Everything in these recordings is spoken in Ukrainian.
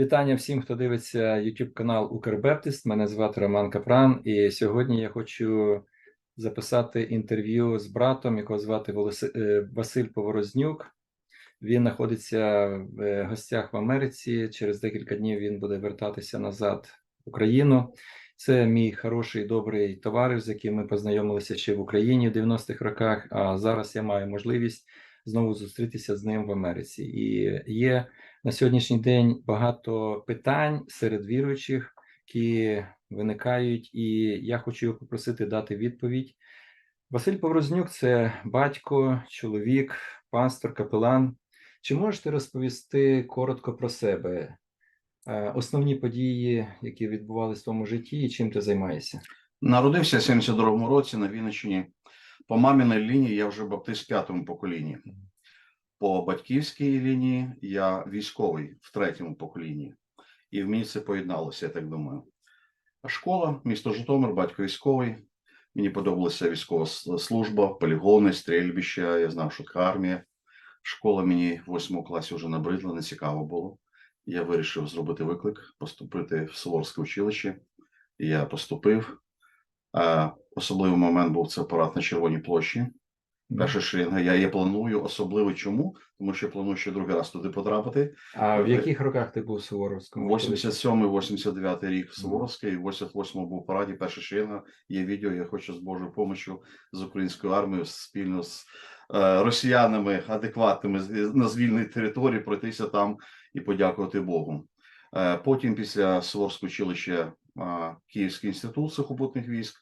Вітання всім, хто дивиться YouTube канал Укрбептист. Мене звати Роман Капран, і сьогодні я хочу записати інтерв'ю з братом, якого звати е, Василь Поворознюк. Він знаходиться в е, гостях в Америці. Через декілька днів він буде вертатися назад в Україну. Це мій хороший добрий товариш, з яким ми познайомилися ще в Україні в 90-х роках. А зараз я маю можливість знову зустрітися з ним в Америці. І є на сьогоднішній день багато питань серед віруючих, які виникають, і я хочу його попросити дати відповідь. Василь Поврознюк це батько, чоловік, пастор, капелан. Чи можете розповісти коротко про себе? Е, Основні події, які відбувалися в твоєму житті, і чим ти займаєшся? Народився в 72-му році на Вінниччині. По маміній лінії я вже баптист в п'ятому поколінні. По батьківській лінії я військовий в третьому поколінні. І в мені це поєдналося, я так думаю. Школа, місто Житомир, батько військовий. Мені подобалася військова служба, полігони, стрільбища. Я знав, що така армія. Школа мені в восьмому класі вже набридла, не цікаво було. Я вирішив зробити виклик, поступити в Суворське училище. Я поступив. Особливий момент був це парад на Червоній площі. Перша шерінга. Я, я планую особливо чому? Тому що я планую ще другий раз туди потрапити. А в яких роках ти був у Суворовському? 87-89 рік Суворовський, 88 був параді, перша шерінга. Є відео, я хочу з Божою допомогою з українською армією спільно з е, росіянами адекватними на звільній території пройтися там і подякувати Богу. Е, потім, після Суворського училища, е, Київський інститут сухопутних військ,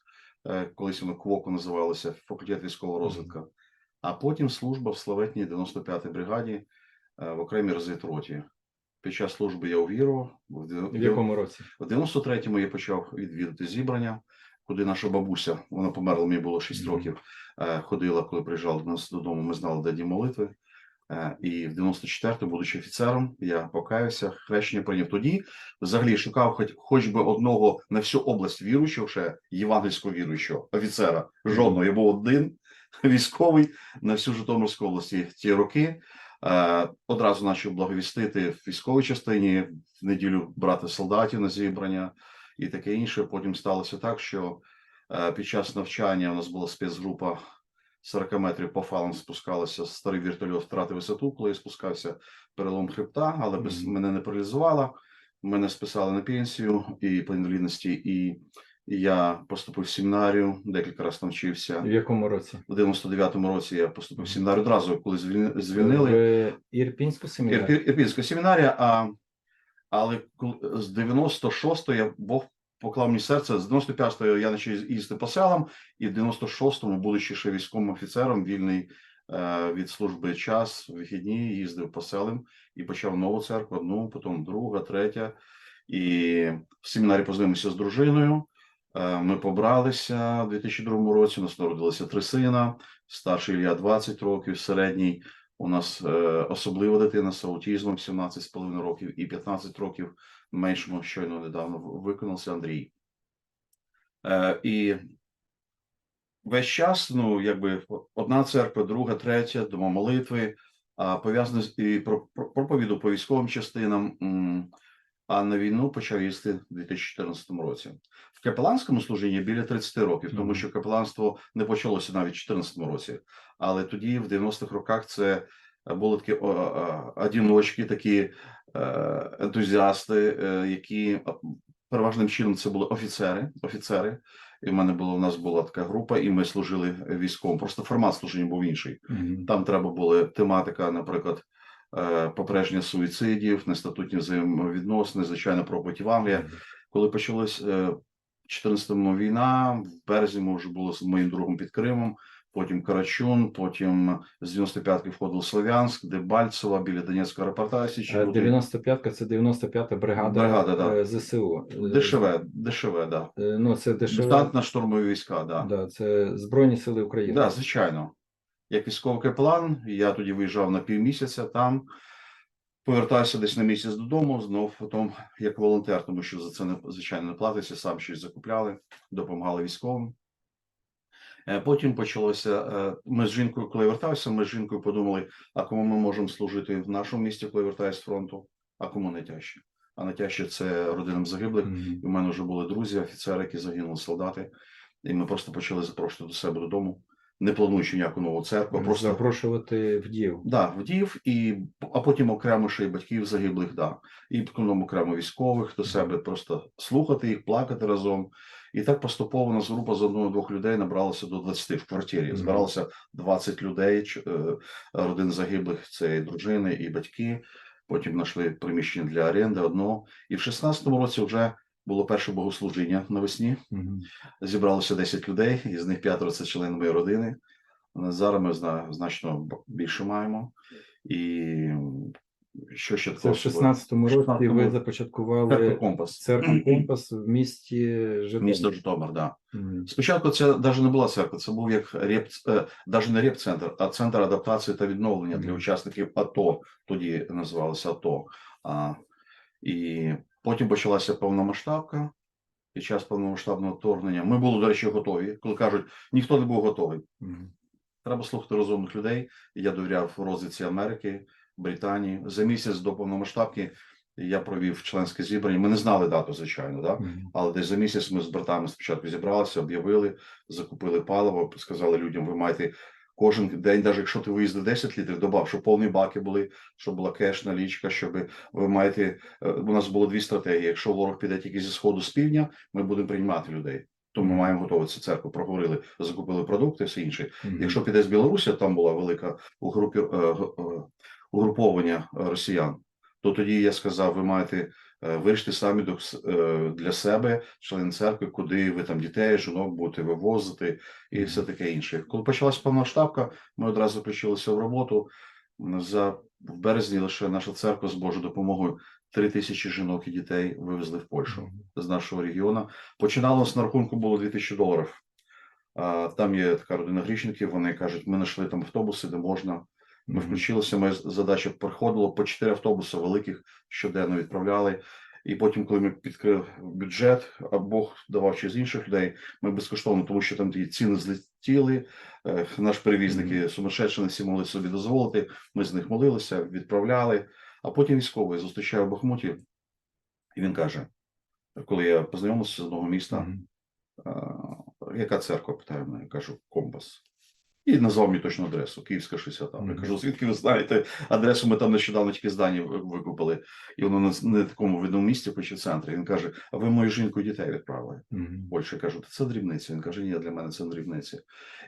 е, колись воно КВОКу називалося, факультет військового розвитку. А потім служба в славетній 95-й бригаді е, в окремій розвідроті. Під час служби я увірував. В якому році? в 93-му я почав відвідати зібрання, куди наша бабуся, вона померла, мені було 6 Мгм. років, е, ходила, коли приїжджала до нас додому, ми знали, де дім молитви. Е, І в 94-му, будучи офіцером, я покаявся, хрещення прийняв тоді. Взагалі шукав хоч, хоч би одного на всю область віруючого, ще євангельського віруючого офіцера. Жодного. Я був один військовий на всю Житомирську області ті роки. Е, Одразу почав благовістити в військовій частині, в неділю брати солдатів на зібрання і таке інше. Потім сталося так, що е, під час навчання у нас була спецгрупа 40 метрів по фалам спускалася, старий вертольот втратив висоту, коли я спускався перелом хребта, але без Мгм. мене не паралізувало. Мене списали на пенсію і по інвалідності, і я поступив в семінарію, декілька разів там вчився. В якому році? У 99-му році я поступив в семінарію одразу, коли звільни- В. Ірпінську семінарію? Ір- Ірпінська семінарія, а, але з 96-го я Бог поклав мені серце, з 95-го я почав їздити по селам, і в 96-му, будучи ще військовим офіцером, вільний е, від служби час, вихідні, їздив по селам і почав нову церкву, одну, потім друга, третя. І в семінарі познайомився з дружиною. Е, Ми побралися в 2002 році. У нас народилося три сина. Старший Ілля 20 років, середній у нас е, особлива дитина з аутізмом 17,5 років і 15 років меншому щойно недавно виконався Андрій. Е, і весь час, ну, якби одна церква, друга, третя, дома молитви, пов'язане з про, про проповіду по військовим частинам. А на війну почав їсти в 2014 році. В капеланському служінні біля 30 років, тому що капеланство не почалося навіть в 2014 році. Але тоді, в 90-х роках, це е, були такі одіночки, такі е, ентузіасти, е, які переважним чином це були офіцери. офіцери. І в мене було у нас була така група, і ми служили військовим. Просто формат служіння був інший. Мгм. Там треба була тематика, наприклад, попередження суїцидів, нестатутні взаємовідносини, звичайно, проповідь Євангелія. Коли почалась е, в 14-му війна, в березні ми вже були з моїм другом під Кримом, потім Карачун, потім з 95-ки входив Слов'янськ, Дебальцево, біля Донецького аеропорта. Січі Е, Луки. 95-ка це 95-та бригада, Бригада, да. е, ЗСУ. Е, Дешеве, дешеве, да. е, Ну, це дешеве. Десантно штурмові війська, да. Да, це Збройні Сили України. Да, звичайно. Як військовий капелан, я тоді виїжджав на півмісяця там, повертався десь на місяць додому, знов потім як волонтер, тому що за це не звичайно не платиться, сам щось закупляли, допомагали військовим. Е, Потім почалося. е, Ми з жінкою, коли вертався, ми з жінкою подумали, а кому ми можемо служити в нашому місті, коли я вертаюся з фронту, а кому не тяжче. а найтяжче це родинам загиблих. Мгм. І в мене вже були друзі, офіцери, які загинули, солдати. І ми просто почали запрошувати до себе додому, не плануючи ніяку нову церкву, просто запрошувати вдів. да, вдів, і а потім окремо ще й батьків загиблих, да. І потім окремо військових до себе, просто слухати їх, плакати разом. І так поступово нас група з одного-двох людей набралася до 20 в квартирі. Збиралося 20 людей, е, родин загиблих, це і дружини, і батьки. Потім знайшли приміщення для оренди одного. І в 16-му році вже було перше богослужіння навесні. Мгм. Зібралося 10 людей, із них п'ятеро це члени моєї родини. Зараз ми зна- значно більше маємо. І що ще Це в 16-му році ви започаткували Церква компас. церкву Компас в місті Житомир. Місто Житомир, да. Мгм. Спочатку це навіть не була церква, це був як реп, е, навіть не реп-центр, а центр адаптації та відновлення для учасників АТО. Тоді називалося АТО. А, і потім почалася повномасштабка. Під час повномасштабного вторгнення ми були, до речі, готові. Коли кажуть, ніхто не був готовий. Мгм. Треба слухати розумних людей. Я довіряв розвідці Америки, Британії. За місяць до повномасштабки я провів членське зібрання. Ми не знали дату, звичайно, да? Мгм. але десь за місяць ми з братами спочатку зібралися, об'явили, закупили паливо, сказали людям, ви маєте кожен день, навіть якщо ти виїздив 10 літрів, добав, щоб повні баки були, щоб була кеш, налічка, щоб ви маєте. е, У нас було дві стратегії. Якщо ворог піде тільки зі сходу з півдня, ми будемо приймати людей. Тому ми маємо готуватися церкву, проговорили, закупили продукти, все інше. Мгм. Якщо піде з Білорусі, там була велика угрупі... е, е, угруповання росіян, то тоді я сказав, ви маєте вирішити самі е, для себе, члени церкви, куди ви там дітей, жінок будете вивозити і все таке інше. Коли почалась повноштабка, ми одразу включилися в роботу. За в березні лише наша церква з Божою допомогою три тисячі жінок і дітей вивезли в Польщу з нашого регіону. Починалось на рахунку було 2000 доларів. Там є така родина грішників. Вони кажуть, ми знайшли там автобуси, де можна. Ми включилися. Моя задача приходило по 4 автобуси великих щоденно відправляли. І потім, коли ми підкрили бюджет, а Бог давав через інших людей, ми безкоштовно, тому що там ті ціни злетіли. е, Наш перевізники сумасшедші не всі могли собі дозволити. Ми з них молилися, відправляли. А потім військовий зустрічає в Бахмуті, і він каже: коли я познайомився з одного міста, Мгм. а, яка церква питає мене? Я кажу, компас. І назвав мені точну адресу, Київська 60. Я кажу, звідки ви знаєте адресу? Ми там нещодавно тільки здання ви- викупили, і воно на не такому видному місці, хоч і в центрі. Він каже: А ви мою жінку і дітей відправили? Мгм. в Польщі. Я кажу, це дрібниці. Він каже, ні, для мене це не дрібниці.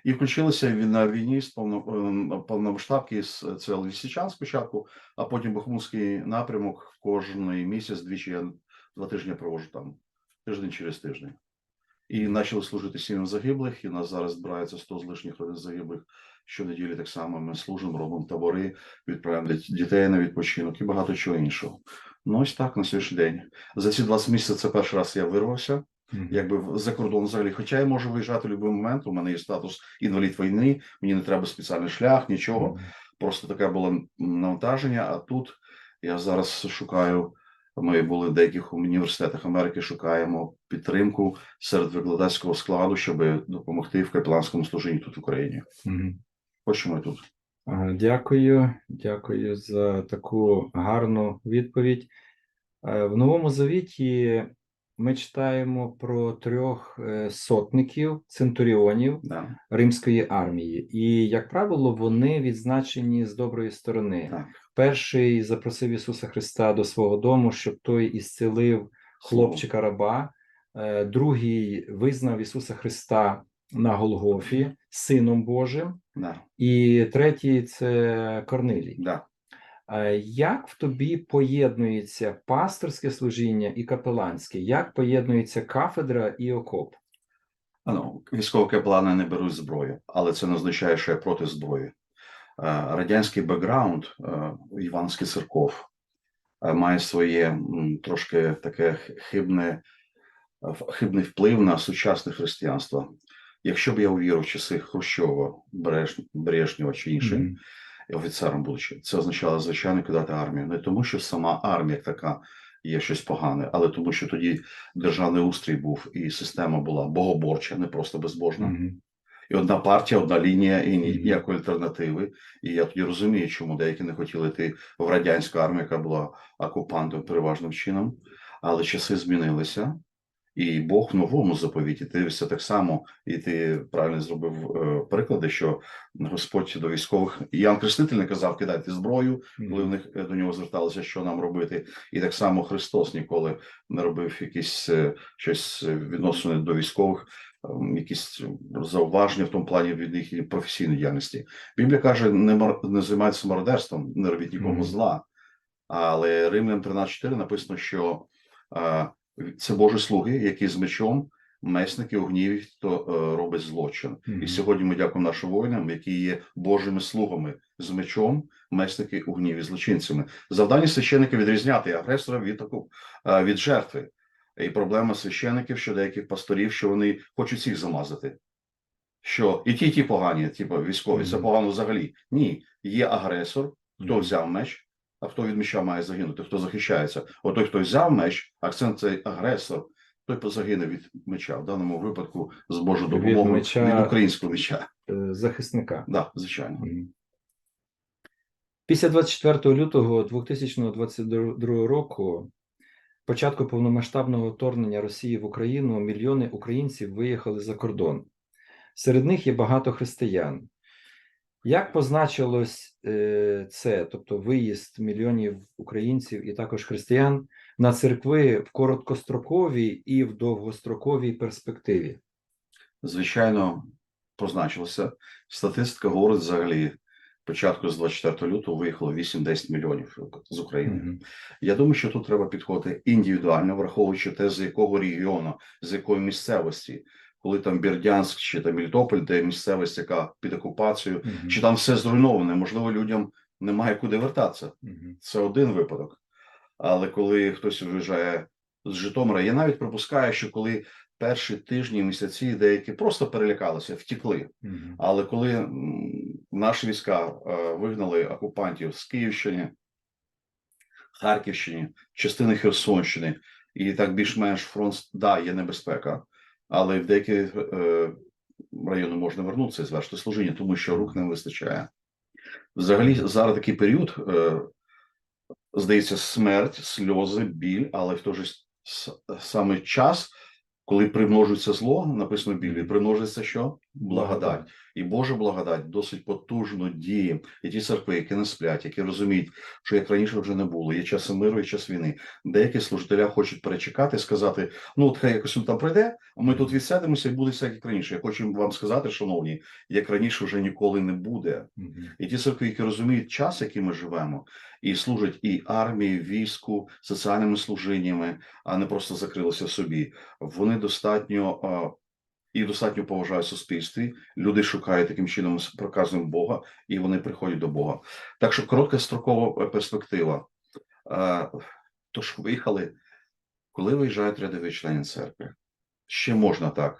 І включилися він на війні з повно, ем, повномасштабки з це Лисичан спочатку, а потім Бахмутський напрямок кожний місяць, двічі я два тижні проводжу там, тиждень через тиждень. І почали служити сім'ям загиблих, і нас зараз збирається 100 з лишніх родин загиблих. Щонеділі так само ми служимо, робимо табори, відправляємо дітей на відпочинок і багато чого іншого. Ну ось так на сьогоднішній день. За ці 20 місяців це перший раз я вирвався Мгм. якби в- за кордон взагалі. Хоча я можу виїжджати в будь-який момент. У мене є статус інвалід війни, мені не треба спеціальний шлях, нічого. Мгм. Просто таке було навантаження. А тут я зараз шукаю. Ми були в деяких університетах Америки, шукаємо підтримку серед викладацького складу, щоб допомогти в капеланському служінні тут в Україні. Мгм. Хочемо і тут. Дякую, дякую за таку гарну відповідь. Е, В Новому Завіті ми читаємо про трьох е, сотників, центуріонів Да. римської армії, і, як правило, вони відзначені з доброї сторони. Так. Перший запросив Ісуса Христа до свого дому, щоб той ісцелив хлопчика раба. Е, Другий визнав Ісуса Христа на Голгофі Сином Божим. Да. І третій це Корнилій. Да. Е, Як в тобі поєднується пасторське служіння і капеланське? Як поєднується кафедра і окоп? Ну, військові капелани не беруть зброю, але це не означає, що я проти зброї. Е, Радянський бекграунд е, Іванський церков е, має своє трошки таке хибне, хибний вплив на сучасне християнство. Якщо б я увірив в часи Хрущова, Бреж- Брежнєва чи інших, Мгм. офіцером будучи, це означало звичайно кидати армію. Не тому, що сама армія така є щось погане, але тому, що тоді державний устрій був і система була богоборча, не просто безбожна. Мгм. І одна партія, одна лінія, і ніякої альтернативи. І я тоді розумію, чому деякі не хотіли йти в радянську армію, яка була окупантом переважним чином. Але часи змінилися, і Бог в новому заповіті. Дивишся так само, і ти правильно зробив е, приклади, що Господь до військових Ян Креститель не казав кидайте зброю, коли в них е, до нього зверталися, що нам робити, і так само Христос ніколи не робив якісь е, щось е, відносини до військових, якісь зауваження в тому плані від їх професійної діяльності. Біблія каже: не мар... не займайтеся мародерством, не робіть нікому Мгм. зла. Але Римлян 13.4 написано, що е, це Божі слуги, які з мечом, месники у гніві, хто е, робить злочин. Мгм. І сьогодні ми дякуємо нашим воїнам, які є Божими слугами з мечом, месники у гніві злочинцями. Завдання священника відрізняти агресора від е, від жертви. І проблема священиків, що деяких пасторів, що вони хочуть всіх замазати. Що і ті, і ті погані, типу військові, це погано взагалі. Ні, є агресор, хто взяв меч, а хто від меча має загинути, хто захищається. От той, хто взяв меч, акцент цей агресор, той загине від меча. В даному випадку з Божою Від допомогою меча- від українського меча. Е, захисника. Да, звичайно. Після 24 лютого 2022 року, початку повномасштабного вторгнення Росії в Україну, мільйони українців виїхали за кордон. Серед них є багато християн. Як позначилось е, це, тобто виїзд мільйонів українців і також християн на церкви в короткостроковій і в довгостроковій перспективі? Звичайно, позначилося. Статистика говорить взагалі. Початку з 24 лютого виїхало 8-10 мільйонів з України. Мгм. Я думаю, що тут треба підходити індивідуально, враховуючи те, з якого регіону, з якої місцевості, коли там Бердянськ чи там Мелітополь, де місцевість, яка під окупацією, Мгм. чи там все зруйноване, можливо, людям немає куди вертатися. Мгм. Це один випадок. Але коли хтось виїжджає з Житомира, я навіть припускаю, що коли перші тижні, місяці деякі просто перелякалися, втікли. Мгм. Але коли наші війська е, вигнали окупантів з Київщини, Харківщини, частини Херсонщини, і так більш-менш фронт, да, є небезпека, але в деякі е, райони можна вернутися і звершити служіння, тому що рук не вистачає. Взагалі, зараз такий період, е, здається, смерть, сльози, біль, але в той же самий час, коли примножується зло, написано в Біблії, примножується що? Благодать. І Божа благодать досить потужно діє. І ті церкви, які не сплять, які розуміють, що як раніше вже не було, є час миру і час війни. Деякі служителя хочуть перечекати, сказати: ну от хай якось він там прийде, а ми тут відсядемося і буде все як раніше. Я хочу вам сказати, шановні, як раніше вже ніколи не буде. Мгм. І ті церкви, які розуміють час, який ми живемо, і служать і армії, війську, соціальними служіннями, а не просто закрилися в собі. Вони достатньо і достатньо поважають в суспільстві. Люди шукають таким чином проказом Бога, і вони приходять до Бога. Так що короткострокова е, перспектива. Тож виїхали, коли виїжджають рядові члени церкви, ще можна так.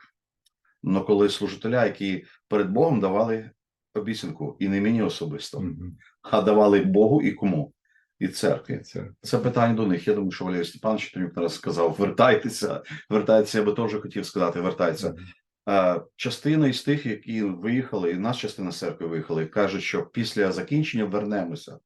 Но коли служителя, які перед Богом давали обіцянку, і не мені особисто, Мгм. а давали Богу і кому? І церкві. Це Це питання до них. Я думаю, що Валерій Степанович Тонюк раз сказав: вертайтеся, вертайтеся, я би теж хотів сказати, вертайтеся. Частина із тих, які виїхали, і нас частина церкви виїхали, кажуть, що після закінчення вернемося.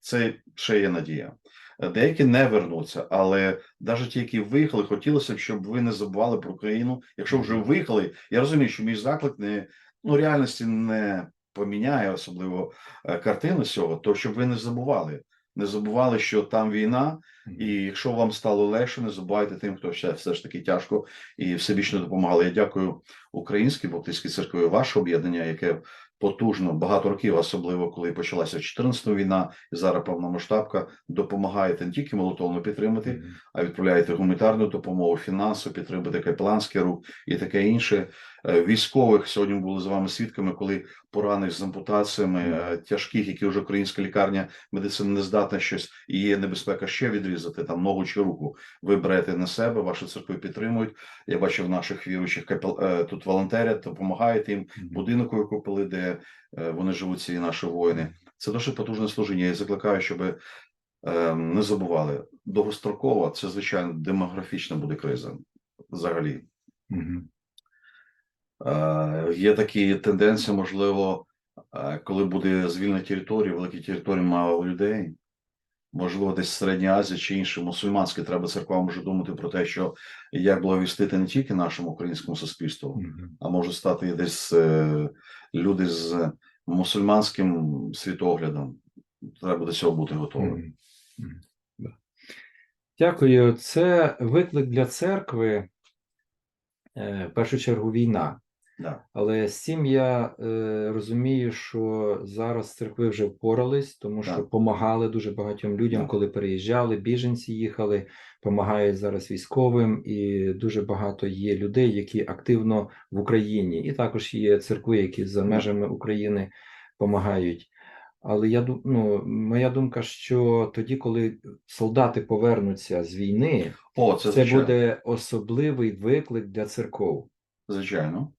Це ще є надія. Деякі не вернуться, але навіть ті, які виїхали, хотілося б, щоб ви не забували про Україну. Якщо вже виїхали, я розумію, що мій заклик не ну реальності не поміняє особливо е, картину цього, то щоб ви не забували. Не забували, що там війна, і якщо вам стало легше, не забувайте тим, хто ще все ж таки тяжко і всебічно допомагали. Я дякую Українській Баптистській церкві, ваше об'єднання, яке потужно багато років, особливо коли почалася 14 війна, і зараз повномасштабка, допомагаєте не тільки молотовно підтримати, Мгм. а відправляєте гуманітарну допомогу, фінансову, підтримуєте капеланський рух і таке інше. Е, Військових сьогодні ми були з вами свідками, коли поранених з ампутаціями е, тяжких, які вже українська лікарня медицина не здатна щось, і є небезпека ще відрізати там ногу чи руку. Ви берете на себе, ваші церкви підтримують. Я бачив наших віруючих капел е, тут волонтерять, допомагаєте їм. Будинок купили, де вони живуть, ці наші воїни. Це дуже потужне служіння. Я закликаю, щоб не забували. Довгостроково це звичайно демографічна буде криза взагалі. Мгм. Е, Є такі тенденції, можливо, е, коли буде звільнена територія, великі території мало людей. Можливо, десь Середня Азія чи інші мусульманські треба церква може думати про те, що як благовістити не тільки нашому українському суспільству, а може стати десь е, люди з мусульманським світоглядом. Треба до цього бути готовим. Дякую. Це виклик для церкви, в першу чергу, війна. Да. Але з цим я е, розумію, що зараз церкви вже впорались, тому що Так. допомагали дуже багатьом людям, Так. коли переїжджали, біженці їхали, допомагають зараз військовим, і дуже багато є людей, які активно в Україні, і також є церкви, які за межами України допомагають. Але я ну, моя думка, що тоді, коли солдати повернуться з війни, О, це, це буде особливий виклик для церков. Звичайно.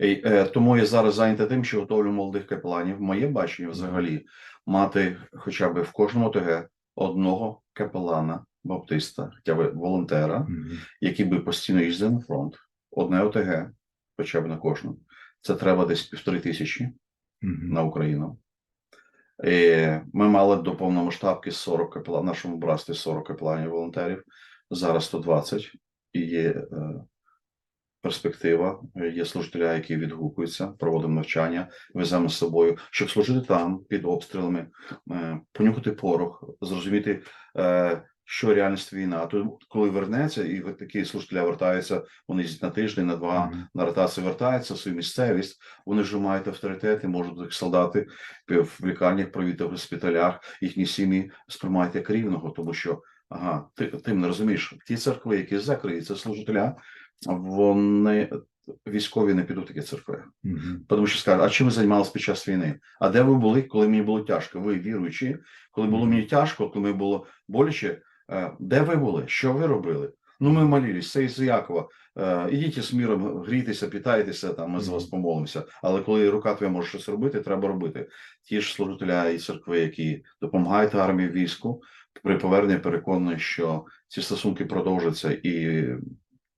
І, е, тому я зараз зайнятий тим, що готовлю молодих капеланів. Моє бачення взагалі мати хоча б в кожному ОТГ одного капелана, баптиста, хоча б волонтера, Мгм. який би постійно їздив на фронт. Одне ОТГ, хоча б на кожну. Це треба десь півтори тисячі Мгм. на Україну. І ми мали до повномасштабки 40 капеланів, нашому братстві 40 капеланів волонтерів, зараз 120. І є е, перспектива, е, є служителя, які відгукуються, проводимо навчання, веземо з собою, щоб служити там під обстрілами, е, понюхати порох, зрозуміти, е, що реальність війна. То, коли вернеться, і такі служителя вертаються, вони їздять на тиждень, на два, Мгм. на ротацію вертаються в свою місцевість, вони вже мають авторитет і можуть солдати в лікарнях, провідати в госпіталях, їхні сім'ї сприймають як рівного, тому що ага, ти, ти не розумієш, ті церкви, які закриті, це служителя, вони військові не підуть такі церкви. Мгм. Тому що скажуть, а чим ви займалися під час війни? А де ви були, коли мені було тяжко? Ви віруючі, коли було мені тяжко, коли мені було боляче, е, де ви були? Що ви робили? Ну, ми молились, це із Якова. Е, Ідіть з міром, грійтеся, питайтеся, там ми за вас помолимося. Але коли рука твоя може щось робити, треба робити. Ті ж служителя і церкви, які допомагають армії війську, при поверненні переконані, що ці стосунки продовжаться, і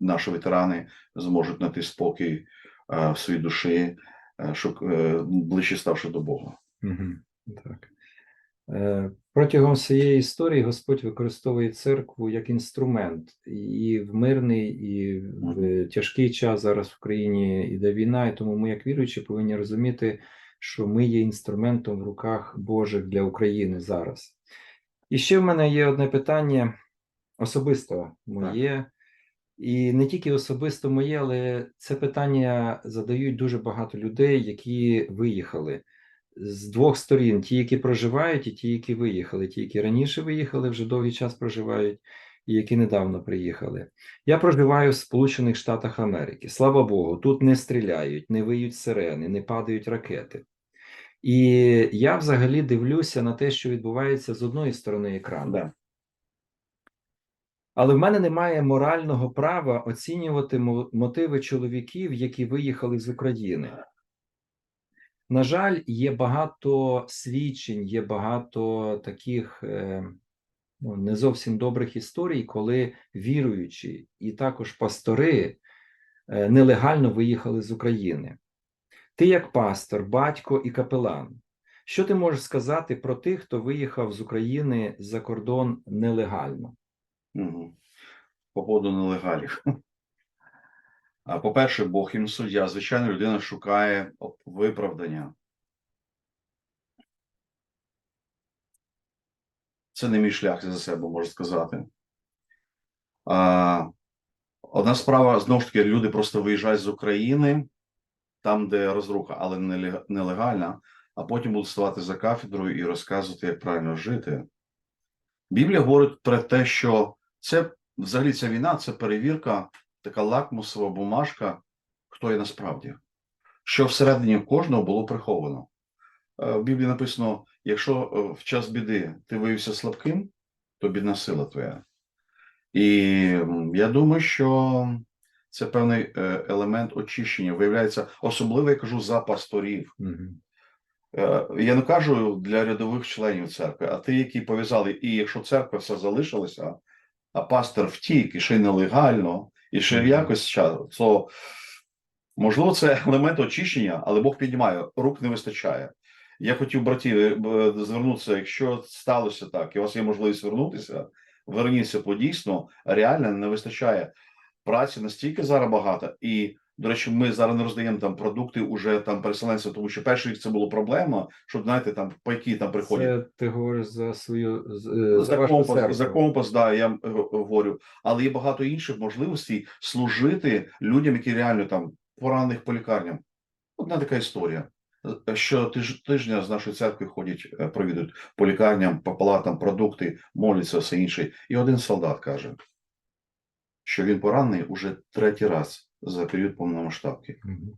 наші ветерани зможуть знайти спокій е, в своїй душі, е, щоб е, ближче ставши до Бога. Так. Протягом всієї історії Господь використовує церкву як інструмент і в мирний, і в тяжкий час зараз в країні іде війна, і тому ми, як віруючі, повинні розуміти, що ми є інструментом в руках Божих для України зараз. І ще в мене є одне питання особисто моє, і не тільки особисто моє, але це питання задають дуже багато людей, які виїхали з двох сторін: ті, які проживають, і ті, які виїхали, ті, які раніше виїхали, вже довгий час проживають, і які недавно приїхали. Я проживаю в Сполучених Штатах Америки. Слава Богу, тут не стріляють, не виють сирени, не падають ракети. І я взагалі дивлюся на те, що відбувається з одної сторони екрану. Да. Але в мене немає морального права оцінювати мотиви чоловіків, які виїхали з України. На жаль, є багато свідчень, є багато таких е, ну, не зовсім добрих історій, коли віруючі і також пастори е, нелегально виїхали з України. Ти, як пастор, батько і капелан, що ти можеш сказати про тих, хто виїхав з України за кордон нелегально? По поводу нелегалів. По-перше, Бог їм суддя. Звичайно, людина шукає виправдання. Це не мій шлях за себе можу сказати. А, одна справа, знову ж таки, люди просто виїжджають з України, там, де розруха, але нелегальна, а потім будуть ставати за кафедрою і розказувати, як правильно жити. Біблія говорить про те, що це взагалі ця війна це перевірка, така лакмусова бумажка, хто є насправді, що всередині кожного було приховано. Е, В Біблії написано: якщо е, в час біди ти виявився слабким, то бідна сила твоя. І я думаю, що це певний е, елемент очищення. Виявляється, особливо я кажу за пасторів. Я не кажу для рядових членів церкви, а ті, які пов'язали, і якщо церква все залишилася, а пастор втік, і ще й нелегально, і ще в якось часу. Можливо, це елемент очищення, але Бог піднімає, рук не вистачає. Я хотів, братів, е, звернутися, якщо сталося так, і у вас є можливість звернутися, верніться, бо дійсно реально не вистачає праці настільки зараз багато. І, до речі, ми зараз не роздаємо там продукти уже там переселенцям, тому що перший рік це було проблема, щоб знаєте, там пайки там приходять. Це ти говориш за свою е, за За компас, церкву. за компас, да, я говорю. Але є багато інших можливостей служити людям, які реально там поранених по лікарням. Одна така історія. Е, Що тиж, тижня з нашої церкви ходять, е, провідують по лікарням, по палатам, продукти, моляться, все інше. І один солдат каже, що він поранений уже третій раз за період повномасштабки. Мгм.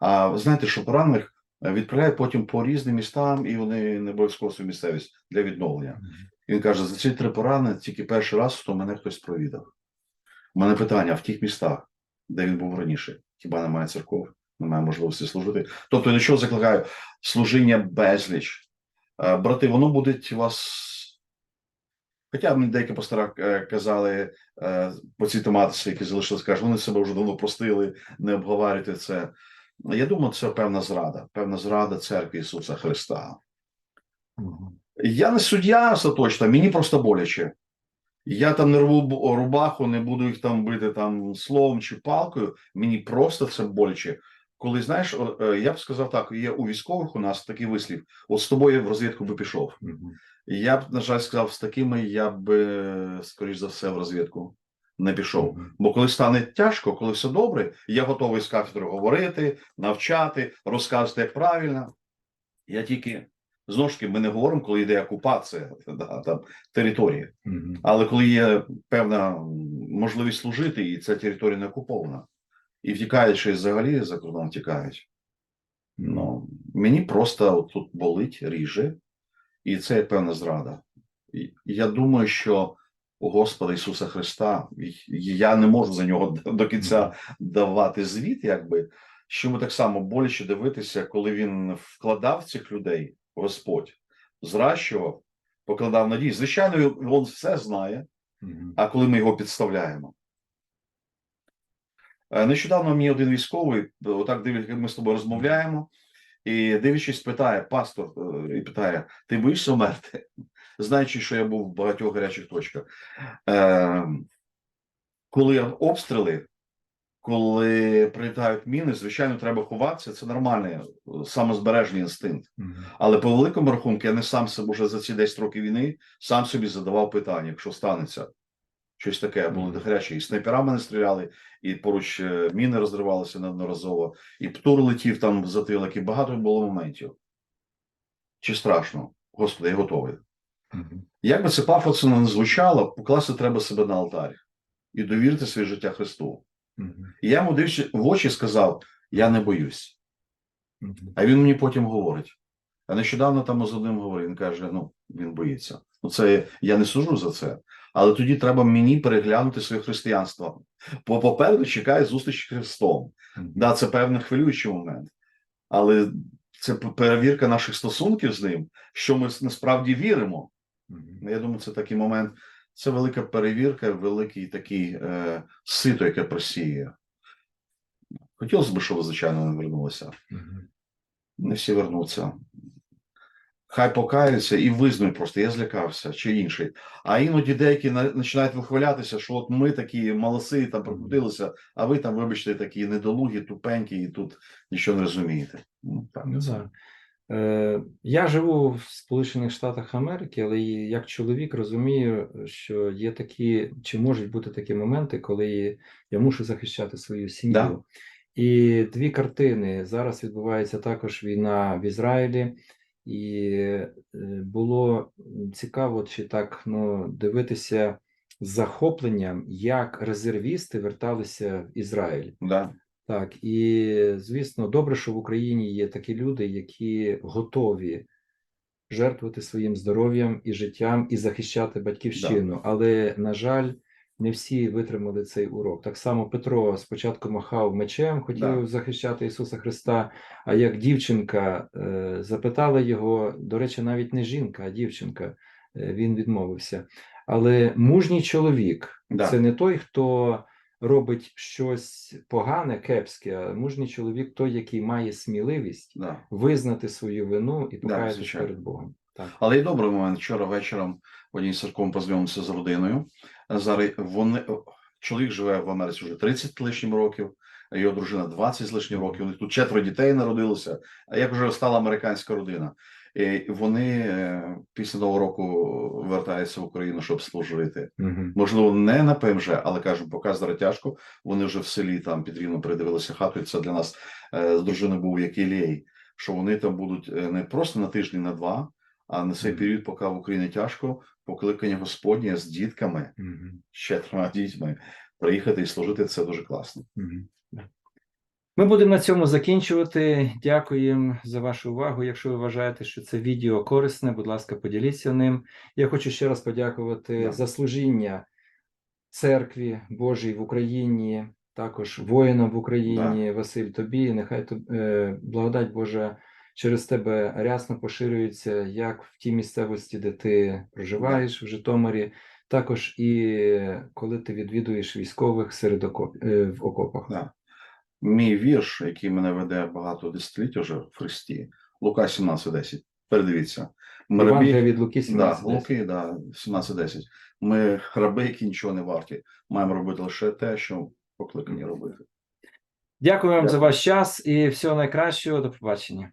А ви знаєте, що поранених е, відправляють потім по різним містам, і вони не обов'язково свою місцевість для відновлення. Він каже: за ці три порани тільки перший раз, то мене хтось провідав. У мене питання: а в тих містах, де він був раніше, хіба немає церков, немає можливості служити. Тобто, до чого закликаю? Служіння безліч. Е, Брати, воно буде вас. Хоча мені деякі пастора е, казали е, по цій тематиці, які залишилися, кажуть, вони себе вже давно простили, не обговорюйте це. Я думаю, це певна зрада, певна зрада церкви Ісуса Христа. Я не суддя остаточно, мені просто боляче. Я там не рву рубаху, не буду їх там бити там словом чи палкою. Мені просто це боляче. Коли знаєш, е, я б сказав так: є у військових у нас такий вислів: от з тобою я в розвідку би пішов. Я б, на жаль, сказав, з такими я б, е, скоріш за все, в розвідку не пішов. Бо коли стане тяжко, коли все добре, я готовий з кафедри говорити, навчати, розказувати, як правильно. Я тільки знову ж таки, ми не говоримо, коли йде окупація да, там, території. Але коли є певна можливість служити, і ця територія не окупована, і й взагалі за кордон втікають. Ну, мені просто тут болить, ріже, і це є певна зрада. І я думаю, що у Господа Ісуса Христа я не можу за нього до кінця давати звіт, якби що йому так само боляче дивитися, коли він вкладав цих людей, Господь, зращував, покладав надії. Звичайно, він все знає, а коли ми його підставляємо. Е, Нещодавно мені один військовий, отак дивлячись, як ми з тобою розмовляємо, і дивлячись, питає пастор е, і питає: Ти боїшся вмерти? Знаючи, що я був в багатьох гарячих точках. Е, коли обстріли, коли прилітають міни, звичайно, треба ховатися. Це нормальний е, самозбережний інстинкт. Але по великому рахунку я не сам себе вже за ці 10 років війни сам собі задавав питання, якщо станеться щось таке, було гаряче, і снайперами не стріляли, і поруч е, міни розривалися неодноразово, і птур летів там в затилок, і багато було моментів. Чи страшно? Господи, я готовий. Мгм. Як би це пафосно не звучало, покласти треба себе на алтарь і довірити своє життя Христу. Мгм. І я йому дивлячись в очі сказав: Я не боюсь. Мгм. А він мені потім говорить. А нещодавно там з одним говорив, він каже: ну, він боїться. Ну, це я не сужу за це. Але тоді треба мені переглянути своє християнство. Бо попереду чекає зустріч з Христом. Да, це певний хвилюючий момент. Але це перевірка наших стосунків з ним, що ми насправді віримо. Я думаю, це такий момент. Це велика перевірка, великий такий е, сито, яке просіє. Хотілося б, щоб звичайно, не вернулися Мгм. не всі вернуться. Хай покаються і визнають просто, я злякався чи інший. А іноді деякі на- починають вихвалятися, що от ми такі молодці, там прокрутилися, а ви там, вибачте, такі недолугі, тупенькі, і тут нічого не розумієте. Ну, так, Ну, так. Е, я живу в Сполучених Штатах Америки, але як чоловік розумію, що є такі, чи можуть бути такі моменти, коли я мушу захищати свою сім'ю. Да. І дві картини. Зараз відбувається також війна в Ізраїлі, і е, було цікаво чи так ну, дивитися з захопленням, як резервісти верталися в Ізраїль. Да. Так, і звісно, добре, що в Україні є такі люди, які готові жертвувати своїм здоров'ям і життям і захищати батьківщину. Але, на жаль, не всі витримали цей урок. Так само Петро спочатку махав мечем, хотів Да. захищати Ісуса Христа. А як дівчинка е, запитала його, до речі, навіть не жінка, а дівчинка, е, він відмовився. Але мужній чоловік Да. це не той, хто робить щось погане, кепське, а мужній чоловік той, який має сміливість Да. визнати свою вину і Да, покаятися звичайно. перед Богом. Так. Але й добрий момент. Вчора вечором в одній з церков познайомився з родиною. Зараз вони чоловік живе в Америці вже 30 лишнім років, його дружина 20 з лишнім років. У них тут четверо дітей народилося. А як вже стала американська родина? І вони е, після нового року вертаються в Україну, щоб служити. Мгм. Можливо, не на ПМЖ, але кажуть, поки зараз тяжко. Вони вже в селі там під Рівно передивилися хату. І це для нас е, з дружиною був як ілей, що вони там будуть е, не просто на тиждень, на два, а на цей період, поки в Україні тяжко, покликання Господнє з дітками, ще трьома дітьми, приїхати і служити це дуже класно. Да. Ми будемо на цьому закінчувати. Дякуємо за вашу увагу. Якщо ви вважаєте, що це відео корисне, будь ласка, поділіться ним. Я хочу ще раз подякувати Да. за служіння церкві Божій в Україні, також воїнам в Україні. Василь тобі. Нехай е, благодать Божа через тебе рясно поширюється як в тій місцевості, де ти проживаєш в Житомирі, також і коли ти відвідуєш військових серед окоп, е, в окопах. Да. Мій вірш, який мене веде багато десятиліть уже в Христі, Лука 17.10. Передивіться. Ми рабі, від Луки да, 17. Луки, да, 17.10. Ми раби, які нічого не варті. Маємо робити лише те, що покликані робити. Дякую вам за ваш час і всього найкращого. До побачення.